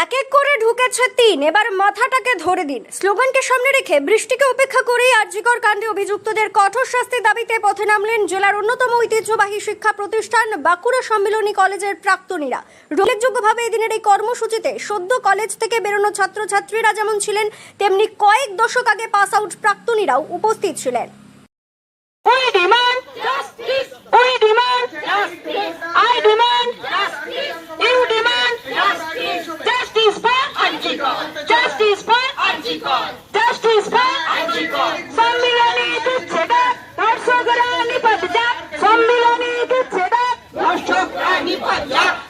এক এক করে ঢুকেছে তিন। এবার মাথাটাকে ধরে দিন। স্লোগানকে সামনে রেখে বৃষ্টিকে উপেক্ষা করেই আর্যিকর কাণ্ডে অভিযুক্তদের কঠোর শাস্তির দাবিতে পথে নামলেন জেলার অন্যতম ঐতিহ্যবাহী শিক্ষা প্রতিষ্ঠান বাঁকুড়া সম্মিলনী কলেজের প্রাক্তনীরা। উল্লেখযোগ্যভাবে এদিনের এই কর্মসূচিতে সদ্য কলেজ থেকে বেরোনো ছাত্রছাত্রীরা যেমন ছিলেন, তেমনি কয়েক দশক আগে পাস আউট প্রাক্তনীরাও উপস্থিত ছিলেন।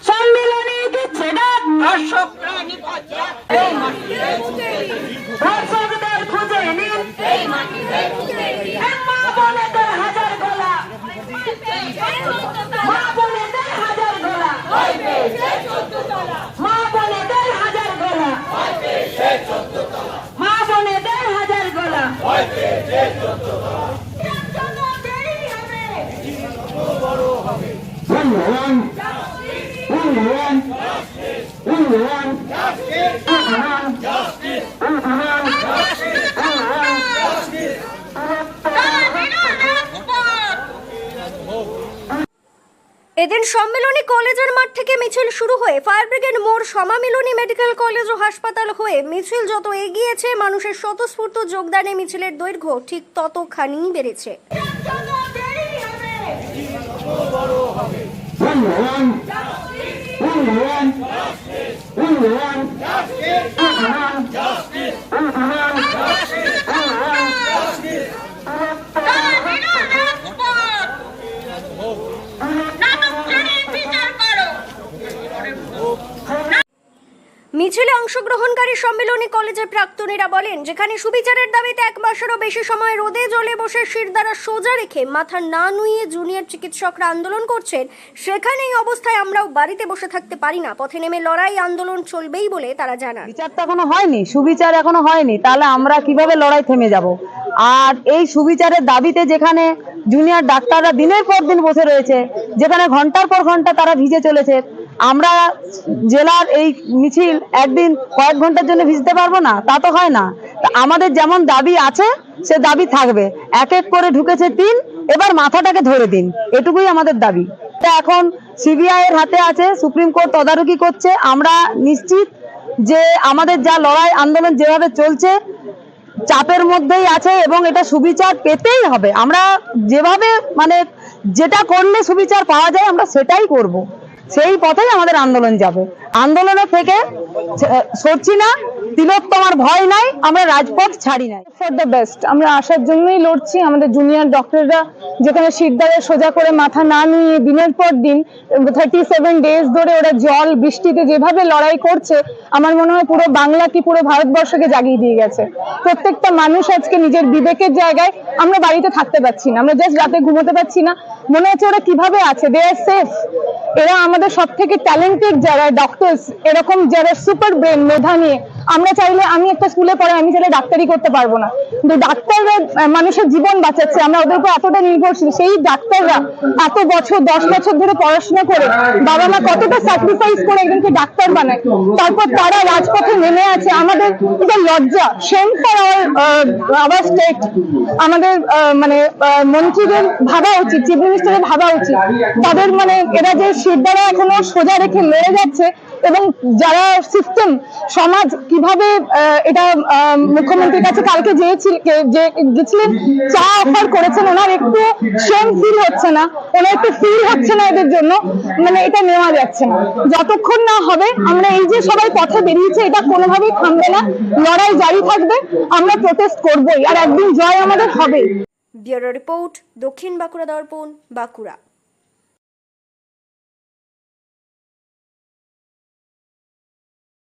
সম্মিলনী দিচ্ছে ডাক। দর্শকদের খুঁজে নিন। এদিন সম্মেলনী কলেজের মাঠ থেকে মিছিল শুরু হয়ে ফায়ার ব্রিগেড মোড় সমামিলনী মেডিকেল কলেজ ও হাসপাতাল হয়ে মিছিল যত এগিয়েছে মানুষের স্বতঃস্ফূর্ত যোগদানে মিছিলের দৈর্ঘ্য ঠিক ততখানিই বেড়েছে। one. মিছিলে অংশগ্রহণকারী সম্মেলনী কলেজের প্রাক্তনীরা বলেন, যেখানে সুবিচারের দাবিতে এক মাসেরও বেশি সময় রোদে জলে বসে শির দ্বারা সোজা রেখে মাথা না নুইয়ে জুনিয়র চিকিৎসকরা আন্দোলন করছেন সেখানে এই অবস্থায় আমরাও বাড়িতে বসে থাকতে পারি না। পথে নেমে লড়াই আন্দোলন চলবেই বলে তারা জানান। বিচার তো এখনও হয়নি, সুবিচার এখনও হয়নি, তাহলে আমরা কীভাবে লড়াই থেমে যাব? আর এই সুবিচারের দাবিতে যেখানে জুনিয়র ডাক্তাররা দিনের পর দিন বসে রয়েছে, যেখানে ঘণ্টার পর ঘণ্টা তারা ভিজে চলেছে আমরা জেলার এই মিছিল একদিন কয়েক ঘণ্টার জন্য ভিজতে পারব না, তা তো হয় না। আমাদের যেমন দাবি আছে, সে দাবি থাকবে। এক এক করে ঢুকেছে তিন, এবার মাথাটাকে ধরে দিন। এটুকুই আমাদের দাবি। এখন সিবিআই এর হাতে আছে, সুপ্রিম কোর্ট তদারকি করছে। আমরা নিশ্চিত যে আমাদের যা লড়াই আন্দোলন যেভাবে চলছে, চাপের মধ্যেই আছে এবং এটা সুবিচার পেতেই হবে। আমরা যেভাবে মানে যেটা করলে সুবিচার পাওয়া যায়, আমরা সেটাই করব। সেই পথেই আমাদের আন্দোলন যাবে। আন্দোলনের থেকে সরছি না, তিলোত্তমার ভয় নাই, আমরা রাজপথ ছাড়ি নাই। ফর দ্য বেস্ট আমরা আসার জন্যই লড়ছি, আমাদের জুনিয়র ডক্টররা যেখানে শিরদারে সোজা করে মাথা না নিয়ে দিনের পর দিন থার্টি সেভেন ডেজ ধরে ওরা জল, বৃষ্টিতে যেভাবে লড়াই করছে, আমার মনে হয় পুরো বাংলা কি পুরো ভারতবর্ষকে জাগিয়ে দিয়ে গেছে। প্রত্যেকটা মানুষ আজকে নিজের বিবেকের জায়গায় আমরা বাড়িতে থাকতে পারছি না, আমরা জাস্ট রাতে ঘুমোতে পারছি না। মনে হচ্ছে ওরা কীভাবে আছে? দে আর সেফ এরা আমাদের সব থেকে ট্যালেন্টেড যারা এরকম যারা সুপার ব্রেন মেধা নিয়ে, আমরা চাইলে আমি একটা স্কুলে পড়ে, আমি চাইলে ডাক্তারি করতে পারব না। কিন্তু ডাক্তাররা মানুষের জীবন বাঁচাচ্ছে। আমরা ওদের উপর এতটা নির্ভরশীল। সেই ডাক্তাররা এত বছর, দশ বছর ধরে পড়াশোনা করে, বাবা মা কতটা স্যাক্রিফাইস করে একজনকে ডাক্তার বানায়। তারপর তারা রাজপথে নেমে আছে। আমাদের এটা লজ্জা। সেম ফর আওয়ার স্টেট আমাদের মানে মন্ত্রীদের ভাবা উচিত চিফ মিনিস্টারের ভাবা উচিত। তাদের মানে এরা যে শিরদারা এখনও সোজা রেখে লড়ে যাচ্ছে এবং যারা সিস্টেম সমাজ কীভাবে এটা মুখ্যমন্ত্রীর কাছে কালকে যে গেছিলেন, চা অফার করেছেন, ওনার একটু সেম ফিল হচ্ছে না, ওনার একটু ফিল হচ্ছে না এদের জন্য মানে এটা নেওয়া যাচ্ছে না। যতক্ষণ না হবে, আমরা এই যে সবাই পথে বেরিয়েছে, এটা কোনোভাবেই থামবে না, লড়াই জারি থাকবে, আমরা প্রোটেস্ট করবোই, আর একদিন জয় আমাদের হবে ব্যুরো রিপোর্ট দক্ষিণ বাঁকুড়া দর্পণ, বাঁকুড়া।